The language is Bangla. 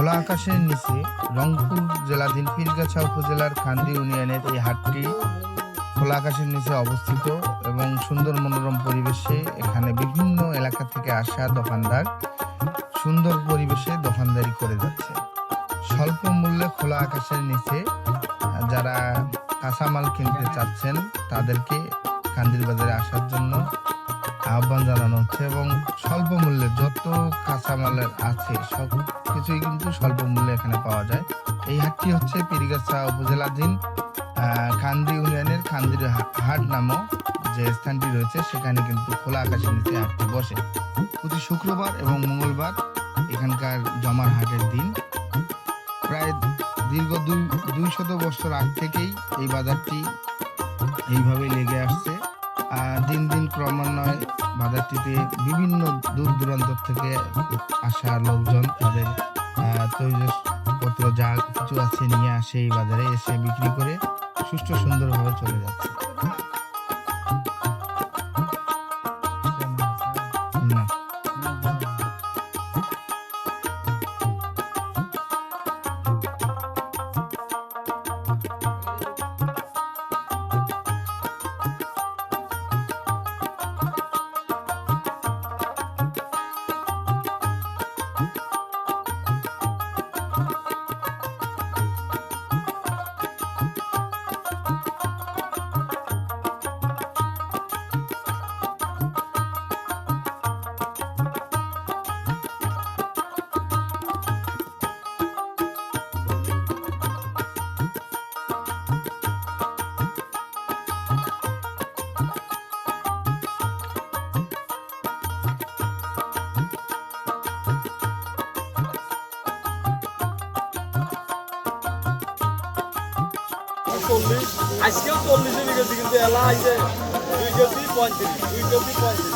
খোলা আকাশের নিচে রংপুর জেলা পীরগাছা উপজেলার খান্দি ইউনিয়নের এই হাটটি খোলা আকাশের নিচে অবস্থিত এবং সুন্দর মনোরম পরিবেশে এখানে বিভিন্ন এলাকা থেকে আসা দোকানদার সুন্দর পরিবেশে দোকানদারি করে যাচ্ছে। স্বল্প মূল্যে খোলা আকাশের নিচে যারা কাঁচামাল কিনতে চাচ্ছেন তাদেরকে কান্দির বাজারে আসার জন্য আহ্বান জানানো হচ্ছে এবং স্বল্প মূল্যে যত কাঁচামালের আছে সব কিছুই কিন্তু স্বল্প মূল্যে এখানে পাওয়া যায়। এই হাটটি হচ্ছে পিরিগাছা উপজেলাধীন কান্দি ইউনিয়নের কান্দির হা- হাট নামক যে স্থানটি রয়েছে, সেখানে কিন্তু খোলা আকাশের নিচে হাটটি বসে। প্রতি শুক্রবার এবং মঙ্গলবার এখানকার জমার হাটের দিন। প্রায় দীর্ঘ দুই দুই শত বছর আগ থেকেই এই বাজারটি এইভাবেই লেগে আসছে। দিন দিন ক্রমান্বয়ে বাজারটিতে বিভিন্ন দূর দূরান্ত থেকে আসা লোকজন তাদের আহ, তৈজসপত্র যা কিছু আছে নিয়ে আসে এই বাজারে এসে বিক্রি করে সুষ্ঠু সুন্দরভাবে চলে যাচ্ছে। চল্লিশ আজকেও চল্লিশে বিকেছি কিন্তু এলা আছে দুই কেজি পঁয়ত্রিশ দুই কেজি পঁয়ত্রিশ।